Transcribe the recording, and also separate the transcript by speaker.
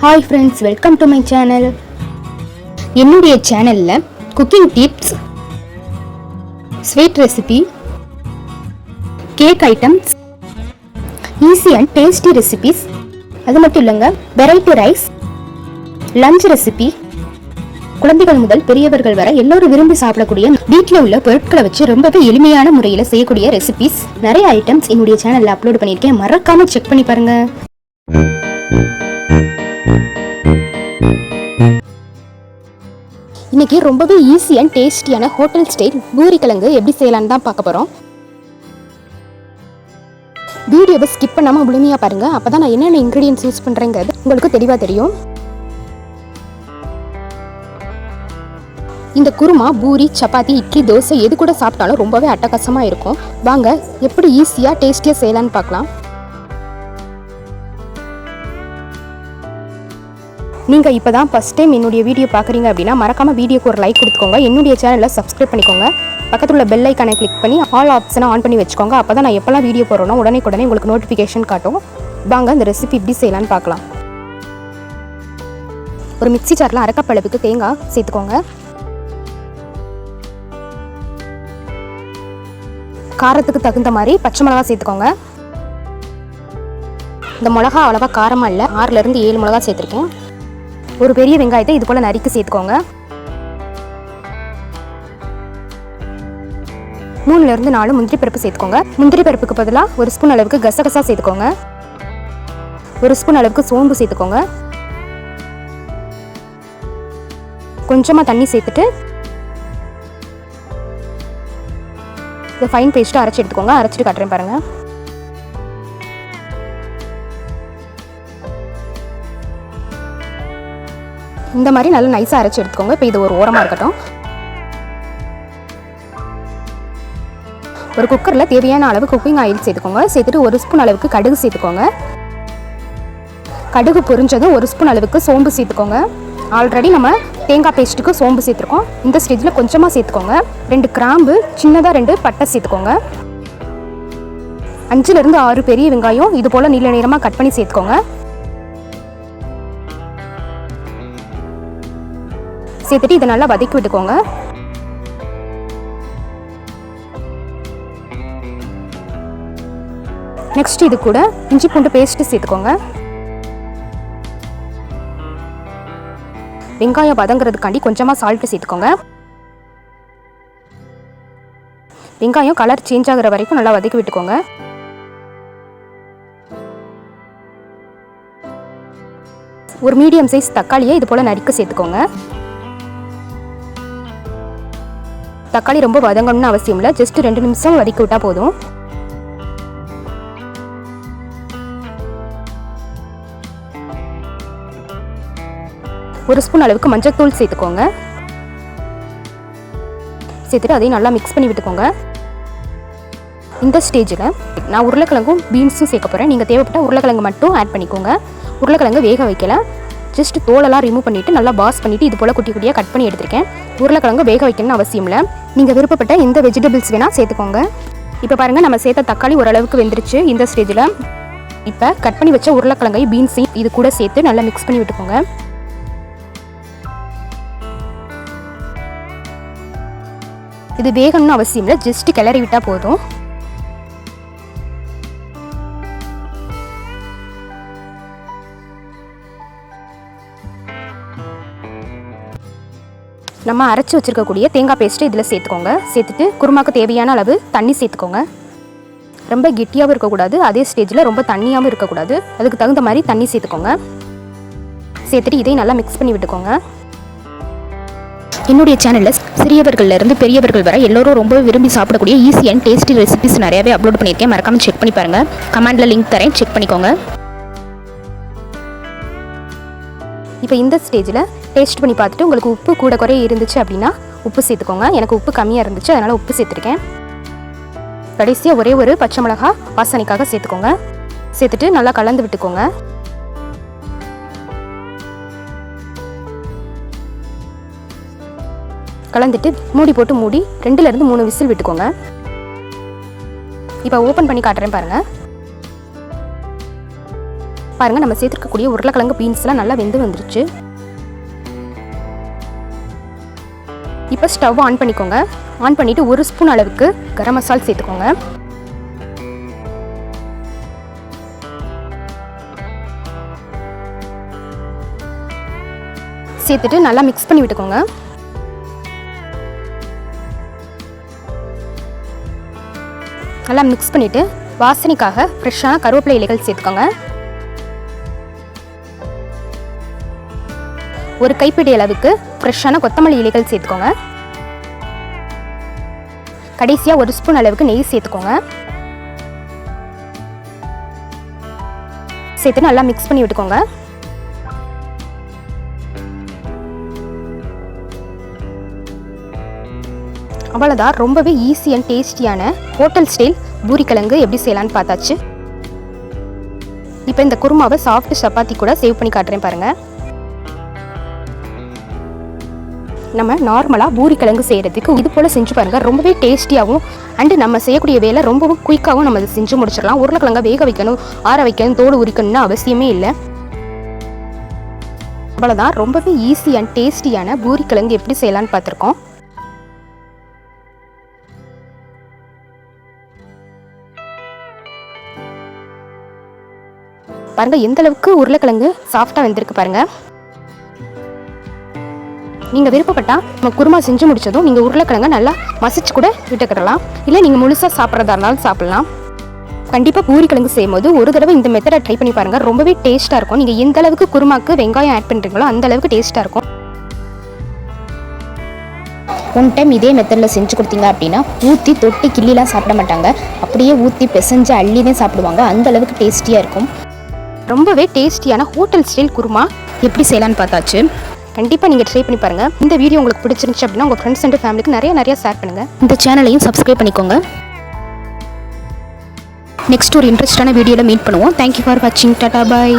Speaker 1: Hi friends welcome to my channel என்னுடைய சேனலில் cooking tips sweet recipe cake items easy and tasty recipes அது மட்டும் இல்லைங்க variety rice lunch recipe குழந்தைகள் முதல் பெரியவர்கள் வரை எல்லோரும் விரும்பி சாப்பிடக்கூடிய வீட்டில் உள்ள பொருட்களை வச்சு ரொம்பவே எளிமையான முறையில் செய்யக்கூடிய ரெசிபிஸ் நிறைய ஐட்டம்ஸ் என்னுடைய சேனலில் அப்லோட் பண்ணியிருக்கேன். மறக்காமல் செக் பண்ணி பாருங்கள் இன்னைக்கு ரொம்பவே ஈஸி அண்ட் டேஸ்டியான ஹோட்டல் ஸ்டைல் பூரி கிழங்கு எப்படி செய்யலாம்னு தான் பார்க்க போகிறோம் வீடியோவை ஸ்கிப் பண்ணாமல் முழுமையாக பாருங்கள் அப்போ தான் நான் என்னென்ன இன்க்ரீடியன்ஸ் யூஸ் பண்ணுறேங்கிறது உங்களுக்கு தெளிவாக தெரியும். இந்த குருமா பூரி சப்பாத்தி இட்லி தோசை எது கூட சாப்பிட்டாலும் ரொம்பவே அட்டகாசமாக இருக்கும். வாங்க எப்படி ஈஸியாக டேஸ்டியாக செய்யலான்னு பார்க்கலாம். நீங்கள் இப்போ தான் ஃபஸ்ட் டைம் என்னுடைய வீடியோ பார்க்குறீங்க அப்படின்னா மறக்காமல் வீடியோக்கு ஒரு லைக் கொடுத்துக்கோங்க. என்னுடைய சேனலில் சப்ஸ்கிரைப் பண்ணிக்கோங்க. பக்கத்தில் உள்ள பெல் ஐக்கானை கிளிக் பண்ணி ஆல் ஆப்ஷனை ஆன் பண்ணி வச்சுக்கோங்க. அப்போ தான் நான் எப்போல்லாம் வீடியோ போடுறேனோ உடனே உடனே உங்களுக்கு நோட்டிஃபிகேஷன் காட்டும். வாங்க இந்த ரெசிபி எப்படி செய்யலான்னு பார்க்கலாம். ஒரு மிக்ஸி சாரில் அரைக்கப்பளவுக்கு தேங்காய் சேர்த்துக்கோங்க. காரத்துக்கு தகுந்த மாதிரி பச்சை மிளகா சேர்த்துக்கோங்க. இந்த மிளகா அவ்வளோவா காரமாக இல்லை ஆறுலேருந்து ஏழு மிளகா சேர்த்துருக்கேன். ஒரு பெரிய வெங்காயத்தை இது போல் நறுக்கி சேர்த்துக்கோங்க. மூணுலேருந்து நாலு முந்திரி பருப்பு சேர்த்துக்கோங்க. முந்திரி பருப்புக்கு பதிலாக ஒரு ஸ்பூன் அளவுக்கு கசகசா சேர்த்துக்கோங்க. ஒரு ஸ்பூன் அளவுக்கு சோம்பு சேர்த்துக்கோங்க. கொஞ்சமாக தண்ணி சேர்த்துட்டு இதை ஃபைன் பேஸ்ட்டாக அரைச்சி எடுத்துக்கோங்க. அரைச்சிட்டு காட்டுறேன் பாருங்கள் இந்த மாதிரி நல்லா நைஸாக அரைச்சி எடுத்துக்கோங்க. இப்போ இது ஒரு ஓரமாக இருக்கட்டும். ஒரு குக்கரில் தேவையான அளவு குக்கிங் ஆயில் சேர்த்துக்கோங்க. சேர்த்துட்டு ஒரு ஸ்பூன் அளவுக்கு கடுகு சேர்த்துக்கோங்க. கடுகு பொரிஞ்சதும் ஒரு ஸ்பூன் அளவுக்கு சோம்பு சேர்த்துக்கோங்க. ஆல்ரெடி நம்ம தேங்காய் பேஸ்ட்டுக்கு சோம்பு சேர்த்துருக்கோம். இந்த ஸ்டேஜில் கொஞ்சமாக சேர்த்துக்கோங்க. ரெண்டு கிராம்பு சின்னதாக ரெண்டு பட்டை சேர்த்துக்கோங்க. அஞ்சுலேருந்து ஆறு பெரிய வெங்காயம் இது போல் நீல நேரமாக கட் பண்ணி சேர்த்துக்கோங்க. சேர்த்துட்டு இதை நல்லா வதக்கி விட்டுக்கோங்க. நெக்ஸ்ட் இது கூட இஞ்சி பூண்டு பேஸ்ட்டு சேர்த்துக்கோங்க. வெங்காயம் வதங்குறதுக்காண்டி கொஞ்சமாக சால்ட்டு சேர்த்துக்கோங்க. வெங்காயம் கலர் சேஞ்ச் ஆகிற வரைக்கும் நல்லா வதக்கி விட்டுக்கோங்க. ஒரு மீடியம் சைஸ் தக்காளியை இது போல் நறுக்க சேர்த்துக்கோங்க. தக்காளி ரொம்ப வதங்கணும்னு அவசியம் இல்லை. ஜஸ்ட் ரெண்டு நிமிஷம் வதக்கி விட்டால் போதும். ஒரு ஸ்பூன் அளவுக்கு மஞ்சத்தூள் சேர்த்துக்கோங்க. சேர்த்துட்டு அதையும் நல்லா மிக்ஸ் பண்ணி விட்டுக்கோங்க. இந்த ஸ்டேஜில் நான் உருளைக்கிழங்கும் பீன்ஸும் சேர்க்க போகிறேன் நீங்கள் தேவைப்பட்ட உருளைக்கிழங்கு மட்டும் ஆட் பண்ணிக்கோங்க. உருளைக்கிழங்கு வேக வைக்கலை. ஜஸ்ட் தோலெல்லாம் ரிமூவ் பண்ணிவிட்டு நல்லா பாஸ் பண்ணிவிட்டு இது போல் குட்டி குட்டியாக கட் பண்ணி எடுத்திருக்கேன். உருளைக்கிழங்கு வேக வைக்கணும்னு அவசியம் இல்லை. நீங்கள் விருப்பப்பட்ட எந்த வெஜிடபிள்ஸ் வேணால் சேர்த்துக்கோங்க. இப்போ பாருங்கள் நம்ம சேர்த்த தக்காளி ஓரளவுக்கு வெந்துருச்சு இந்த ஸ்டேஜில் இப்போ கட் பண்ணி வச்ச உருளைக்கிழங்கை பீன்ஸையும் இது கூட சேர்த்து நல்லா மிக்ஸ் பண்ணி விட்டுக்கோங்க. இது வேகணும்னு அவசியம் இல்லை ஜஸ்ட் கிளறி விட்டால் போதும். நம்ம அரைச்சி வச்சிருக்கக்கூடிய தேங்காய் பேஸ்ட்டு இதில் சேர்த்துக்கோங்க. சேர்த்துட்டு குருமாக்கு தேவையான அளவு தண்ணி சேர்த்துக்கோங்க. ரொம்ப கெட்டியாகவும் இருக்கக்கூடாது. அதே ஸ்டேஜில் ரொம்ப தண்ணியாகவும் இருக்கக்கூடாது. அதுக்கு தகுந்த மாதிரி தண்ணி சேர்த்துக்கோங்க. சேர்த்துட்டு இதையும் நல்லா மிக்ஸ் பண்ணி விட்டுக்கோங்க. என்னுடைய சேனலில் சிறியவர்கள்லேருந்து பெரியவர்கள் வரை எல்லோரும் ரொம்ப விரும்பி சாப்பிடக்கூடிய ஈஸி அண்ட் டேஸ்டி ரெசிபிஸ் நிறையவே அப்லோட் பண்ணியிருக்கேன். மறக்காமல் செக் பண்ணி பாருங்கள் கமெண்டில் லிங்க் தரேன். செக் பண்ணிக்கோங்க. இப்போ இந்த ஸ்டேஜில் டேஸ்ட் பண்ணி பார்த்துட்டு உங்களுக்கு உப்பு கூட குறைய இருந்துச்சு அப்படின்னா உப்பு சேர்த்துக்கோங்க. எனக்கு உப்பு கம்மியாக இருந்துச்சு அதனால் உப்பு சேர்த்துருக்கேன். கடைசியாக ஒரே ஒரு பச்சை மிளகா வாசனைக்காக சேர்த்துக்கோங்க. சேர்த்துட்டு நல்லா கலந்து விட்டுக்கோங்க. கலந்துட்டு மூடி போட்டு மூடி ரெண்டுலேருந்து மூணு விசில் விட்டுக்கோங்க. இப்போ ஓப்பன் பண்ணி காட்டுறேன் பாருங்கள் பாருங்கள் நம்ம சேர்த்துருக்கக்கூடிய உருளைக்கிழங்கு பீன்ஸ்லாம் நல்லா வெந்து வந்துருச்சு. இப்போ ஸ்டவ் ஆன் பண்ணிக்கோங்க. ஆன் பண்ணிவிட்டு ஒரு ஸ்பூன் அளவுக்கு கரம் மசால் சேர்த்துக்கோங்க. சேர்த்துட்டு நல்லா மிக்ஸ் பண்ணி விட்டுக்கோங்க. நல்லா மிக்ஸ் பண்ணிவிட்டு வாசனைக்காக ஃப்ரெஷ்ஷான கருவேப்பிலை இலைகள் சேர்த்துக்கோங்க. ஒரு கைப்பிடி அளவுக்கு ஃப்ரெஷ்ஷான கொத்தமல்லி இலைகள் சேர்த்துக்கோங்க. கடைசியாக ஒரு ஸ்பூன் அளவுக்கு நெய் சேர்த்துக்கோங்க. சேர்த்து நல்லா மிக்ஸ் பண்ணி விட்டுக்கோங்க. அவ்வளோதான் ரொம்பவே ஈஸி அண்ட் டேஸ்டியான ஹோட்டல் ஸ்டைல் பூரிக்கிழங்கு எப்படி செய்யலான்னு பார்த்தாச்சு. இப்போ இந்த குருமாவை சாஃப்ட் சப்பாத்தி கூட சேவ் பண்ணி காட்டுறேன் பாருங்கள் நம்ம நார்மலாக பூரிக்கிழங்கு செய்கிறதுக்கு இது போல் செஞ்சு பாருங்கள் ரொம்பவே டேஸ்டியாகவும் அண்டு நம்ம செய்யக்கூடிய வேலை ரொம்பவும் குயிக்காகவும் நம்ம அதை செஞ்சு முடிச்சிடலாம். உருளைக்கிழங்க வேக வைக்கணும் ஆற வைக்கணும் தோடு உரிக்கணும்னு அவசியமே இல்லை. அவ்வளோதான் ரொம்பவே ஈஸி அண்ட் டேஸ்டியான பூரிக்கிழங்கு எப்படி செய்யலான்னு பார்த்துருக்கோம். பாருங்க எந்தளவுக்கு உருளைக்கிழங்கு சாஃப்டாக வெந்திருக்கு பாருங்கள் நீங்கள் விருப்பப்பட்டா நம்ம குருமா செஞ்சு முடிச்சதும் நீங்கள் உருளைக்கிழங்க நல்லா மசிச்சு கூட விட்டுக்கிடலாம். இல்லை நீங்கள் முழுசாக சாப்பிட்றதா இருந்தாலும் சாப்பிட்லாம். கண்டிப்பாக பூரிக்கிழங்கு செய்யும்போது ஒரு தடவை இந்த மெத்தடை ட்ரை பண்ணி பாருங்கள் ரொம்பவே டேஸ்ட்டாக இருக்கும். நீங்கள் எந்த அளவுக்கு குருமாக்கு வெங்காயம் ஆட் பண்ணுறீங்களோ அந்த அளவுக்கு டேஸ்ட்டாக இருக்கும்.
Speaker 2: ஒன் டைம் இதே மெத்தடில் செஞ்சு கொடுத்தீங்க அப்படின்னா ஊற்றி தொட்டி கிள்ளிலாம் சாப்பிட மாட்டாங்க. அப்படியே ஊற்றி பிசைஞ்சு அள்ளி தான் சாப்பிடுவாங்க. அந்த அளவுக்கு டேஸ்டியாக இருக்கும்.
Speaker 1: ரொம்பவே டேஸ்டியான ஹோட்டல் ஸ்டைல் குருமா எப்படி செய்யலான்னு பார்த்தாச்சு. கண்டிப்பாக நீங்கள் ட்ரை பண்ணி பாருங்கள் இந்த வீடியோ உங்களுக்கு பிடிச்சிருந்துச்சு அப்படின்னா உங்கள் ஃப்ரெண்ட்ஸ் அண்ட் ஃபேமிலிக்கு நிறைய நிறைய ஷேர் பண்ணுங்கள்
Speaker 2: இந்த சேனலையும் சப்ஸ்கிரைப் பண்ணிக்கோங்க.
Speaker 1: நெக்ஸ்ட் ஒரு இன்ட்ரெஸ்டான வீடியோவில் மீட் பண்ணுவோம். தேங்க்யூ ஃபார் வாட்சிங் டாடா பாய்